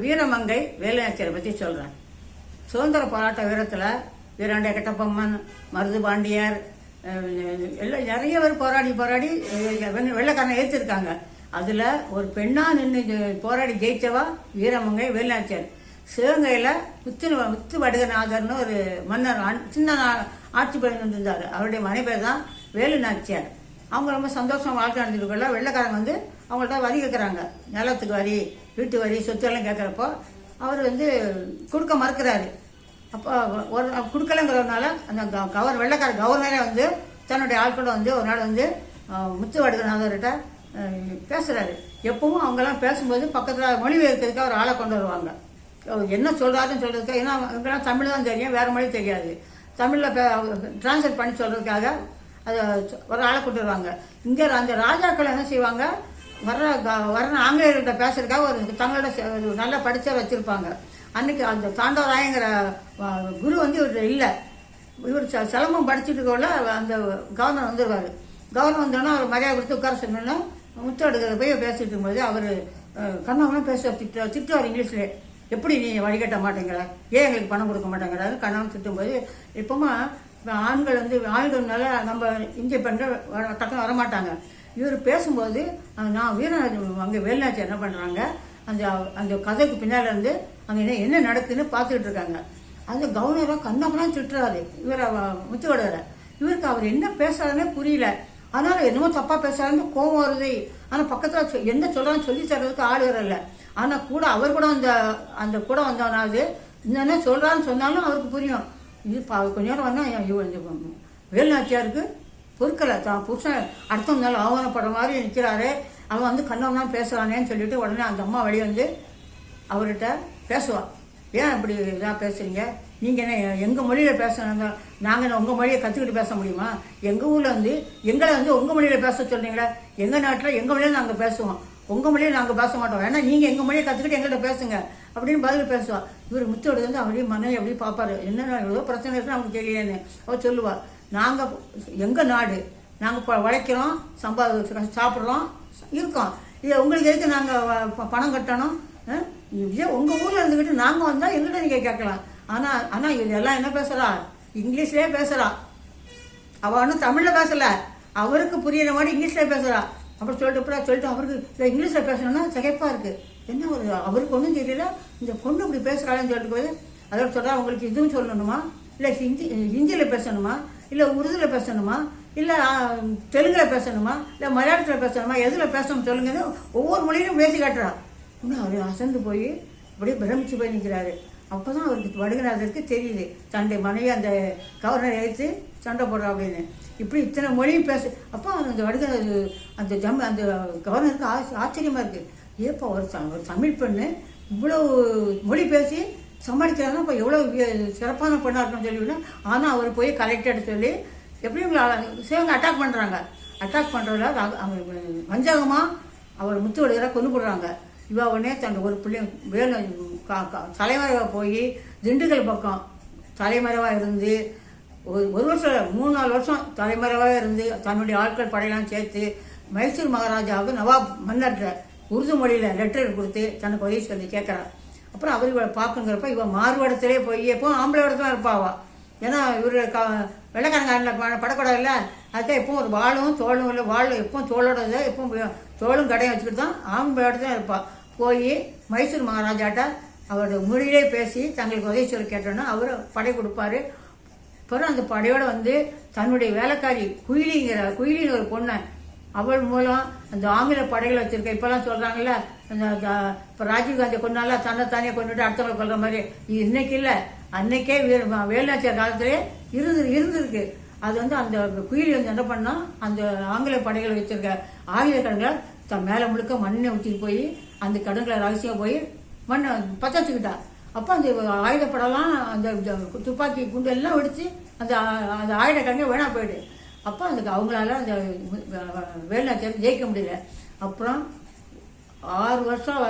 வீரமங்கை வேலுநாச்சியரை பற்றி சொல்கிறேன் சுதந்திர போராட்ட வீரத்தில் வீராண்டை கெட்டப்பம்மன் மருது பாண்டியர் எல்லாம் நிறைய பேர் போராடி போராடி வெள்ளைக்காரனை ஏற்றிருக்காங்க அதில் ஒரு பெண்ணாக நின்று போராடி ஜெயித்தவா வீரமங்கை வேலுநாச்சியார். சிவகையில் முத்து முத்து வடுகநாதர்னு ஒரு மன்னர் சின்ன நா- ஆட்சி பண்ணிட்டு இருந்தார் அவருடைய மனைவர் தான் வேலுநாச்சியார். அவங்க ரொம்ப சந்தோஷம் வாழ்க்கை நடந்துருக்கல வெள்ளைக்காரங்க வந்து அவங்கள்ட்ட வரி கேட்குறாங்க நிலத்துக்கு வரி வீட்டு வரி சொத்து எல்லாம் கேட்குறப்போ அவர் வந்து கொடுக்க மறுக்கிறாரு. அப்போ ஒரு கொடுக்கலங்கிறதுனால அந்த க- கவர் வெள்ளக்கார கவர்னரே வந்து தன்னுடைய ஆட்களை வந்து ஒரு நாள் வந்து முத்து வடுகநாதர்கிட்ட பேசுகிறாரு எப்பவும் அவங்கெல்லாம் பேசும்போது பக்கத்தில் மொழிபெயர்க்கிறதுக்கு அவர் ஆளை கொண்டு வருவாங்க. என்ன சொல்கிறாருன்னு சொல்கிறதுக்கு ஏன்னா இவங்கெல்லாம் தமிழ் தான் தெரியும் வேறு மொழி தெரியாது. தமிழில் டிரான்ஸ்லேட் பண்ணி சொல்கிறதுக்காக அதை ஒரு ஆளை கொண்டு வருவாங்க. இங்கே அந்த ராஜாக்கள் என்ன செய்வாங்க வர்ற க- வர்ற ஆங்கிலேயர்கிட்ட பேசுறதுக்காக ஒரு தங்களோட நல்லா படித்த வச்சுருப்பாங்க. அன்னைக்கு அந்த தாண்டவராயங்கிற குரு வந்து இவர் இல்லை. இவர் ச- சிலம்பம் படிச்சுட்டு இருக்கக்குள்ள அந்த கவர்னர் வந்துடுவார் கவர்னர் வந்தோடனே அவர் மரியாதை கொடுத்து உட்கார சொன்னோன்னா முத்தம் எடுக்கிற போய் பேசிட்டு இருக்கும்போது அவர் கண்ணாமலாம் பேசுவார் திட்டு திட்டுவார் இங்கிலீஷில் எப்படி நீ வழிகட்ட மாட்டேங்கிற? ஏன் எங்களுக்கு பணம் கொடுக்க மாட்டேங்கிறாரு? கண்ணாம திட்டும்போது இப்போமா ஆண்கள் வந்து ஆண்கள்னால நம்ம இந்திய பெண்கள் வர- டக்குனு வரமாட்டாங்க இவர் பேசும்போது நான் வீரராஜன் அங்கே வேலுநாச்சி என்ன பண்ணுறாங்க அந்த அந்த கதைக்கு பின்னால் இருந்து அங்கே என்ன என்ன நடக்குதுன்னு பார்த்துக்கிட்டு இருக்காங்க. அந்த கவர்னராக கண்ணப்பெல்லாம் திட்டுறாரு. இவரை முத்துவடரை இவருக்கு அவர் என்ன பேசுறாருன்னே புரியல. அதனால் என்னமோ தப்பாக பேசுறாருன்னு கோவம் வருது. ஆனால் பக்கத்தில் சொ- என்ன சொல்கிறான்னு சொல்லி தர்றதுக்கு ஆள் வரல ஆனால் கூட அவர் கூட அந்த அந்த கூட வந்தவனாவது என்னென்ன சொல்கிறான்னு சொன்னாலும் அவருக்கு புரியும். இது கொஞ்ச நேரம் வந்தால் வேலுநாச்சியாருக்கு பொறுக்கலை. தான் புருஷன் அடுத்த நாள் ஆவணப்படுற மாதிரி நிற்கிறாரு அவன் வந்து கண்ணவனா பேசுறானேன்னு சொல்லிட்டு உடனே அந்த அம்மா வெளியே வந்து அவர்கிட்ட பேசுவாள் ஏன் இப்படி இதாக பேசுறீங்க? நீங்கள் என்ன எங்கள் மொழியில் பேசுகிறாங்க நாங்கள் என்ன உங்கள் மொழியை கற்றுக்கிட்டு பேச முடியுமா? எங்கள் ஊரில் வந்து எங்களை வந்து உங்கள் மொழியில் பேச சொல்றீங்களே? எங்கள் நாட்டில் எங்கள் மொழியில் நாங்கள் பேசுவோம். உங்கள் மொழியில் நாங்கள் பேச மாட்டோம். ஏன்னா நீங்கள் எங்கள் மொழியை கற்றுக்கிட்டு எங்கள்கிட்ட பேசுங்க. அப்படின்னு பதில் பேசுவாள் இவர் முத்தோடு வந்து அப்படியே மனைவி அப்படியே பார்ப்பாரு. என்னென்ன எவ்வளோ பிரச்சனை இருக்குன்னு நமக்கு தெரியலன்னு அவள் சொல்லுவாள் நாங்கள் எங்கள் நாடு? நாங்கள் இப்போ உழைக்கிறோம் சம்பா சாப்பிட்றோம் இருக்கோம். இல்லை உங்களுக்கு எதுக்கு நாங்கள் பணம் கட்டணும்? அஹ்? இதே உங்கள் ஊரில் இருந்துக்கிட்டு நாங்கள் வந்தால் எங்கிட்ட நீங்கள் கேட்கலாம். ஆனால் ஆனால் இதெல்லாம் என்ன பேசுகிறா இங்கிலீஷ்லேயே பேசுகிறா அவள் ஒன்றும் தமிழில் பேசலை. அவருக்கு புரியிற மாதிரி இங்கிலீஷில் பேசுகிறா அப்படி சொல்லிட்டு அப்புறம் சொல்லிட்டு அவருக்கு இல்லை இங்கிலீஷில் பேசணும்னா திகைப்பாக இருக்குது என்ன ஒரு அவருக்கு ஒன்றும் தெரியல. இந்த பொண்ணு இப்படி பேசுகிறாள்னு சொல்லிட்டு போய் அதோட சொல்கிறா உங்களுக்கு இதுவும் சொல்லணுமா? இல்லை ஹிந்தி ஹிந்தியில் பேசணுமா? இல்லை உருதுல பேசணுமா? இல்லை தெலுங்கில் பேசணுமா? இல்லை மலையாளத்தில் பேசணுமா? எதில் பேசணும் சொல்லுங்கன்னு ஒவ்வொரு மொழியிலும் பேசி காட்டுறா. இன்னும் அவர் அசந்து போய் அப்படியே பிரமிச்சு போய் நிற்கிறாரு அப்போ தான் அவருக்கு வடுகநாதருக்கு தெரியுது. தன்னுடைய மனைவி அந்த கவர்னர் எடுத்து சண்டை போடுறா அப்படின்னு. இப்படி இத்தனை மொழியும் பேசு அப்போ அந்த வடுகிற அந்த ஜம் அந்த கவர்னருக்கு ஆச்சரியமாக இருக்குது ஏப்பா ஒரு த- ஒரு தமிழ் பெண்ணு இவ்வளோ மொழி பேசி சமாளித்தாருன்னா இப்போ எவ்வளோ சிறப்பான பெண்ணாக இருக்குன்னு சொல்லி ஆனால் அவர் போய் கலெக்டர் சொல்லி எப்படியும் சிவங்க அட்டாக் பண்ணுறாங்க அட்டாக் பண்ணுறதுல அவங்க வஞ்சகமாக அவர் முத்து வடுகரை கொண்டு போடுறாங்க. இவா உடனே தன் ஒரு பிள்ளை வேலு கா- தலைமறைவாக போய் திண்டுக்கல் பக்கம் தலைமறைவாக இருந்து ஒரு ஒரு வருஷம் மூணு நாலு வருஷம் தலைமறைவாக இருந்து தன்னுடைய ஆட்கள் படையெல்லாம் சேர்த்து மைசூர் மகாராஜாவுக்கு நவாப் மன்னர்கிட்ட உருது மொழியில் லெட்டர் கொடுத்து தனக்கு உதவி சொல்லி கேட்குறான் அப்புறம் அவர் இவளை பார்க்குங்கிறப்ப இவன் மாறுவடத்திலே போய் எப்போ ஆம்பளை இடத்துல இருப்பாவா ஏன்னா இவர் க வெள்ளக்காரங்காரில் படக்கூடாது இல்லை. அதுதான் எப்பவும் ஒரு வாளும் தோளும் இல்லை வாழும் எப்பவும் தோளோட இதை எப்பவும் தோளும் கடையும் வச்சுக்கிட்டு தான் ஆம்பளை இடத்துல இருப்பாள் போய் மைசூர் மகாராஜாட்ட அவரோட மொழியிலே பேசி தங்களுக்கு உதவி சொல்லி கேட்டோன்னா அவர் படை கொடுப்பாரு. அப்புறம் அந்த படையோடு வந்து தன்னுடைய வேலைக்காரி குயிலிங்கிற குயிலின்னு ஒரு பொண்ணை அவள் மூலம் அந்த ஆங்கில படைகள் வச்சிருக்க இப்பெல்லாம் சொல்றாங்கல்ல இப்போ இப்ப ராஜீவ்காந்தி கொண்டால தன்னை தானே கொண்டுட்டு அடுத்தவங்களை கொல்ற மாதிரி. இன்னைக்கு இல்லை. அன்னைக்கே வீர- வேலுநாச்சியார் காலத்திலே இருந்து இருந்திருக்கு. அது வந்து அந்த குயிலி வந்து என்ன பண்ணா அந்த ஆங்கில படைகள் வச்சிருக்க ஆயுத கடங்களை தன் மேலே முழுக்க மண்ணை ஊற்றிட்டு போய் அந்த கடங்களை ரகசியம் போய் மண்ணை பத்தச்சுக்கிட்டா அப்போ அந்த ஆயுதப்படலாம் அந்த துப்பாக்கி குண்டு எல்லாம் வெடிச்சு அந்த அந்த ஆயுத கடங்க வேணா போயிடு அப்போ அந்த அவங்களால அந்த வேலுநாச்சியார் ஜெயிக்க முடியல. அப்புறம் ஆறு வருஷம்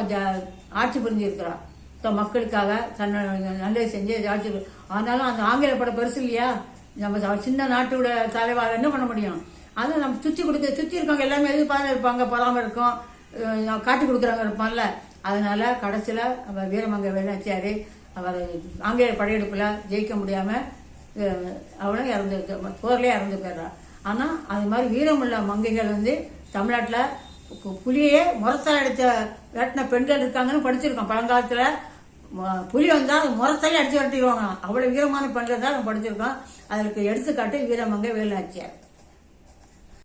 ஆட்சி புரிஞ்சிருக்கிறா. ஸோ மக்களுக்காக தன்னை நல்லது செஞ்சு ஆட்சி ஆனாலும் அந்த ஆங்கில படம் பெருசு இல்லையா? நம்ம சின்ன நாட்டோட தலைவாக என்ன பண்ண முடியும்? அதை நம்ம சுற்றி கொடுக்க சுற்றி இருக்கவங்க எல்லாமே எதிர்பார்த்து இருப்பாங்க? பொறாம இருக்கும். காட்டி கொடுக்குறவங்க இருப்பான்ல அதனால கடைசியில் அவர் வீரமங்க வேலுநாச்சியார் அவர் ஆங்கிலேய படையெடுப்பில் ஜெயிக்க முடியாமல் அவளும் இறந்து போர்லேயே இறந்து போயிடுறான் ஆனால் அது மாதிரி வீரமுள்ள மங்கைகள் வந்து தமிழ்நாட்டில் புலியே முரத்தால் அடித்த வேட்டின பெண்கள் இருக்காங்கன்னு படிச்சிருக்கோம். பழங்காலத்தில் ம- புலி வந்தால் முரத்தாலே அடித்து விரட்டிடுவாங்க அவ்வளோ வீரமான பெண்கள் தான் நம்ம படிச்சிருக்கோம். அதற்கு எடுத்துக்காட்டு வீரமங்கை வேலுநாச்சியார்.